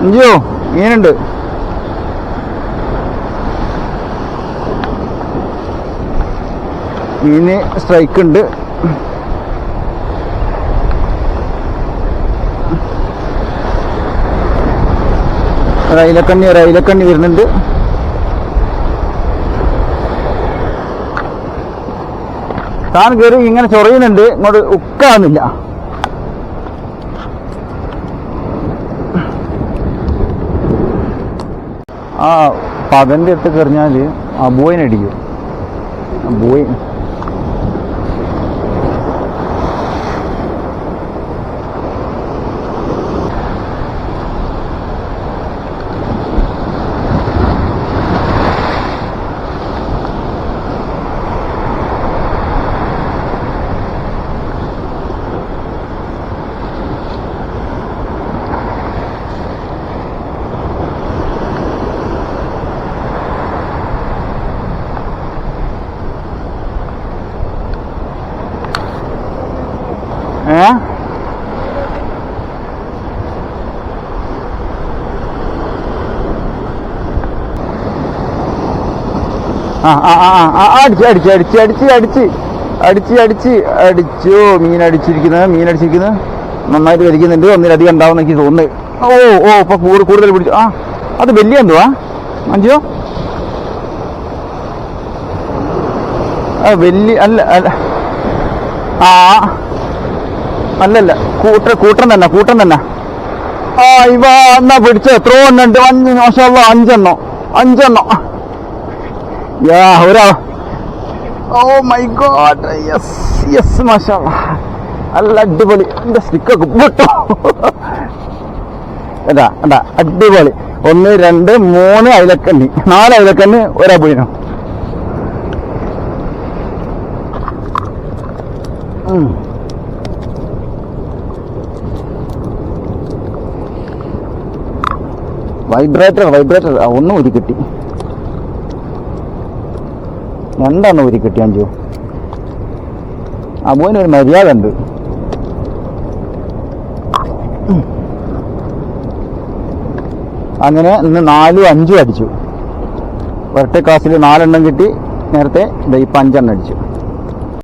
അഞ്ചോ മീനുണ്ട്. മീന് സ്ട്രൈക്ക് ഉണ്ട് റൈലക്കണ്ണി റൈലക്കണ്ണി വരുന്നുണ്ട്. താൻ കയറി ഇങ്ങനെ ചൊറയുന്നുണ്ട്. ഇങ്ങോട്ട് ഉക്കാവുന്നില്ല. ആ പകന്റെ അടുത്ത് കറിഞ്ഞാൽ ആ ബോയിനടിക്കും ആ ആ ആ ആ അടിച്ച് അടിച്ച് അടിച്ച് അടിച്ച് അടിച്ച്. അടിച്ച് അടിച്ച്. അടിച്ചു മീൻ അടിച്ചിരിക്കുന്നത് മീൻ അടിച്ചിരിക്കുന്നത് നന്നായിട്ട് വലിക്കുന്നുണ്ട്. ഒന്നിലധികം ഉണ്ടാവും എനിക്ക് തോന്നുന്നു. ഓ ഓ ഇപ്പൊ കൂടുതൽ പിടിച്ചു. ആ അത് വലിയ എന്തുവാ? അഞ്ചോ വലിയ അല്ല അല്ല. ആ അല്ലല്ല. കൂട്ട കൂട്ടം തന്നെ കൂട്ടം തന്നെ. ആ ഇവ എന്നാ പിടിച്ച എത്രയോ എണ്ണുണ്ട് അഞ്ച് മോശമുള്ള അഞ്ചെണ്ണോ. അഞ്ചെണ്ണോ. യാ ഒരാ oh my God yes yes മാഷാ നല്ല അടിപൊളി. എന്റെ സ്റ്റിക്കൊക്കെ പൊട്ടോ. എന്താ എന്താ അടിപൊളി. ഒന്ന് രണ്ട് മൂന്ന് അയിലക്കണ്ണി. നാല് അയിലക്കണ്ണി ഒരബുഴിനോ ഉം. വൈബ്രേറ്റർ വൈബ്രേറ്റർ ഒന്നും ഒരു കിട്ടി. രണ്ടെണ്ണം ഊരി കിട്ടി അഞ്ചു. ഒരു മര്യാദ ഉണ്ട് അങ്ങനെ ഇന്ന് നാലും അഞ്ചും അടിച്ചു. ഒരൊറ്റ ക്ലാസ്സിൽ നാലെണ്ണം കിട്ടി. നേരത്തെ ഇപ്പം അഞ്ചെണ്ണം അടിച്ചു.